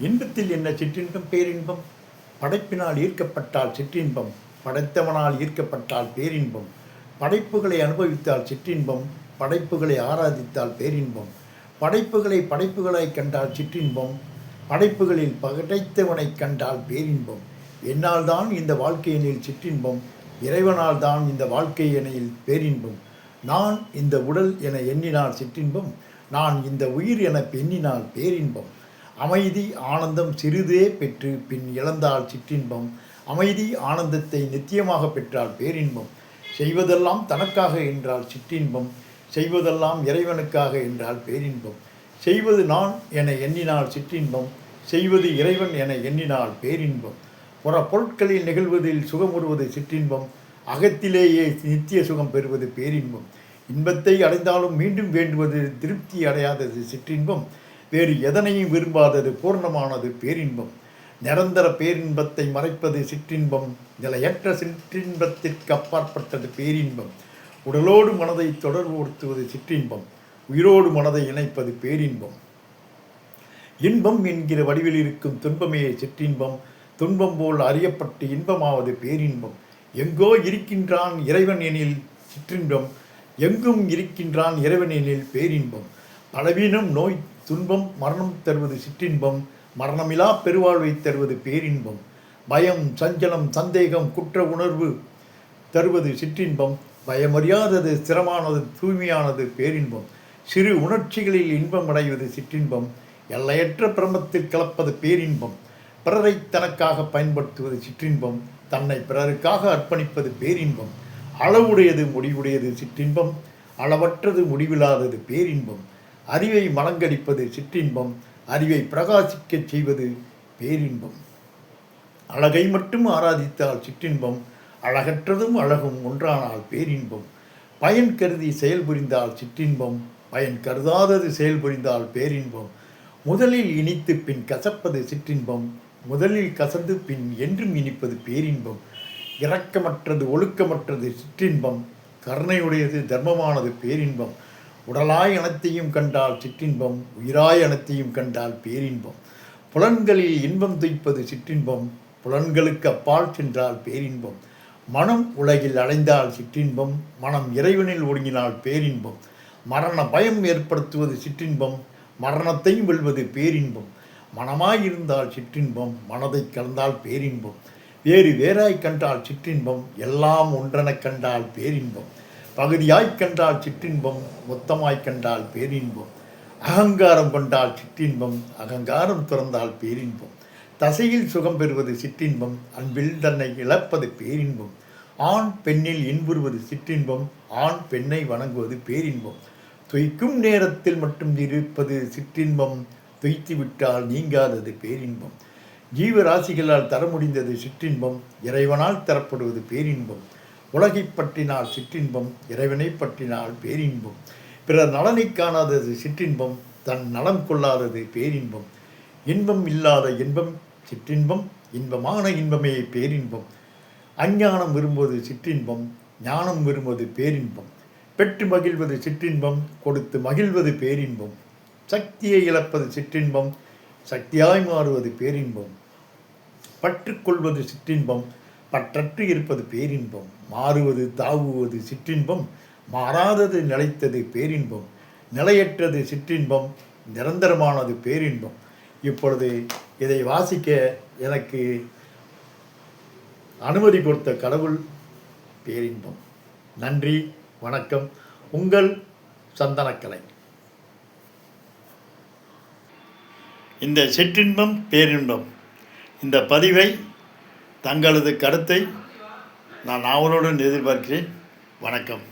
இன்பத்தில் என்ன சிற்றின்பம்? பேரின்பம். படைப்பினால் ஈர்க்கப்பட்டால் சிற்றின்பம். படைத்தவனால் ஈர்க்கப்பட்டால் பேரின்பம். படைப்புகளை அனுபவித்தால் சிற்றின்பம். படைப்புகளை ஆராதித்தால் பேரின்பம். படைப்புகளை படைப்புகளை கண்டால் சிற்றின்பம். படைப்புகளில் படைத்தவனை கண்டால் பேரின்பம். என்னால் தான் இந்த வாழ்க்கையினில் சிற்றின்பம்? இறைவனால் தான் இந்த வாழ்க்கை எனையில் பேரின்பம். நான் இந்த உடல் என எண்ணினால் சிற்றின்பம். நான் இந்த உயிர் என பெண்ணினால் பேரின்பம். அமைதி ஆனந்தம் சிறிதே பெற்று பின் இழந்தால் சிற்றின்பம். அமைதி ஆனந்தத்தை நித்தியமாக பெற்றால் பேரின்பம். செய்வதெல்லாம் தனக்காக என்றால் சிற்றின்பம். செய்வதெல்லாம் இறைவனுக்காக என்றால் பேரின்பம். செய்வது நான் என எண்ணினால் சிற்றின்பம். செய்வது இறைவன் என எண்ணினால் பேரின்பம். புற பொருட்களில் நிகழ்வதில் சுகமுறுவது சிற்றின்பம். அகத்திலேயே நித்திய சுகம் பெறுவது பேரின்பம். இன்பத்தை அடைந்தாலும் மீண்டும் வேண்டுவது திருப்தி அடையாதது சிற்றின்பம். வேறு எதனையும் விரும்பாதது பூர்ணமானது பேரின்பம். நிரந்தர பேரின்பத்தை மறைப்பது சிற்றின்பம். நிலையற்ற சிற்றின்பத்திற்கு அப்பாற்பட்டது பேரின்பம். உடலோடு மனதை தொடர்புபடுத்துவது சிற்றின்பம். உயிரோடு மனதை இணைப்பது பேரின்பம். இன்பம் என்கிற வடிவில் இருக்கும் துன்பமே சிற்றின்பம். துன்பம் போல் அறியப்பட்டு இன்பமாவது பேரின்பம். எங்கோ இருக்கின்றான் இறைவன் எனில் சிற்றின்பம். எங்கும் இருக்கின்றான் இறைவன் எனில் பேரின்பம். பலவீனம் நோய் துன்பம் மரணம் தருவது சிற்றின்பம் மரணமிலா பெருவாழ்வை தருவது பேரின்பம். பயம் சஞ்சலம் சந்தேகம் குற்ற உணர்வு தருவது சிற்றின்பம். பயமறியாதது ஸ்திரமானது தூய்மையானது பேரின்பம். சிறு உணர்ச்சிகளில் இன்பம் அடைவது சிற்றின்பம். எல்லையற்ற பிரமத்தில் கலப்பது பேரின்பம். பிறரை தனக்காக பயன்படுத்துவது சிற்றின்பம். தன்னை பிறருக்காக அர்ப்பணிப்பது பேரின்பம். அளவுடையது முடிவுடையது சிற்றின்பம். அளவற்றது முடிவில்லாதது பேரின்பம். அறிவை மலங்கடிப்பது சிற்றின்பம் அறிவை பிரகாசிக்கச் செய்வது பேரின்பம். அழகை மட்டும் ஆராதித்தால் சிற்றின்பம் அழகற்றதும் அழகும் ஒன்றானால் பேரின்பம். பயன் கருதி செயல்புரிந்தால் சிற்றின்பம் பயன் கருதாதது செயல்புரிந்தால் பேரின்பம். முதலில் இனித்து பின் கசப்பது சிற்றின்பம் முதலில் கசந்து பின் என்றும் இனிப்பது பேரின்பம். இரக்கமற்றது ஒழுக்கமற்றது சிற்றின்பம் கருணையுடையது தர்மமானது பேரின்பம். உடலாய் அனைத்தையும் கண்டால் சிற்றின்பம் உயிராய் அனைத்தையும் கண்டால் பேரின்பம். புலன்களில் இன்பம் துய்ப்பது சிற்றின்பம் புலன்களுக்கு அப்பால் சென்றால் பேரின்பம். மனம் உலகில் அடைந்தால் சிற்றின்பம் மனம் இறைவனில் ஒடுங்கினால் பேரின்பம். மரண பயம் ஏற்படுத்துவது சிற்றின்பம் மரணத்தையும் வெல்வது பேரின்பம். மனமாயிருந்தால் சிற்றின்பம் மனதை கலந்தால் பேரின்பம். வேறு வேறாய் கண்டால் சிற்றின்பம் எல்லாம் ஒன்றெனக் கண்டால் பேரின்பம். பகுதியாய்க் கண்டால் சிற்றின்பம் மொத்தமாய்க் கண்டால் பேரின்பம். அகங்காரம் கொண்டால் சிற்றின்பம் அகங்காரம் துறந்தால் பேரின்பம். தசையில் சுகம் பெறுவது சிற்றின்பம் அன்பில் தன்னை இழப்பது பேரின்பம். ஆண் பெண்ணில் இன்புறுவது சிற்றின்பம் ஆண் பெண்ணை வணங்குவது பேரின்பம். துய்க்கும் நேரத்தில் மட்டும் இருப்பது சிற்றின்பம் துய்த்து விட்டால் நீங்காதது பேரின்பம். ஜீவராசிகளால் தர முடிந்தது சிற்றின்பம் இறைவனால் தரப்படுவது பேரின்பம். உலகைப் பற்றினால் சிற்றின்பம் இறைவனை பற்றினால் பேரின்பம். பிறர் நலனை காணாதது சிற்றின்பம் தன் நலம் கொள்ளாதது பேரின்பம். இன்பம் இல்லாத இன்பம் சிற்றின்பம். இன்பமான இன்பமே பேரின்பம். அஞ்ஞானம் விரும்புவது சிற்றின்பம் ஞானம் விரும்புவது பேரின்பம். பெற்று மகிழ்வது சிற்றின்பம் கொடுத்து மகிழ்வது பேரின்பம். சக்தியை இழப்பது சிற்றின்பம் சக்தியாய் மாறுவது பேரின்பம். பற்றுக்கொள்வது சிற்றின்பம் பற்றற்று இருப்பது பேரின்பம் மாறுவது தாவுவது சிற்றின்பம் மாறாதது நிலைத்தது பேரின்பம் நிலையற்றது சிற்றின்பம் நிரந்தரமானது பேரின்பம். இப்பொழுது இதை வாசிக்க எனக்கு அனுமதி கொடுத்த கடவுள் பேரின்பம். நன்றி வணக்கம். உங்கள் சந்தனக்கலை. இந்த சிற்றின்பம் பேரின்பம். இந்த பதிவை தங்களது கருத்தை நான் ஆவலுடன் எதிர்பார்க்கிறேன். வணக்கம்.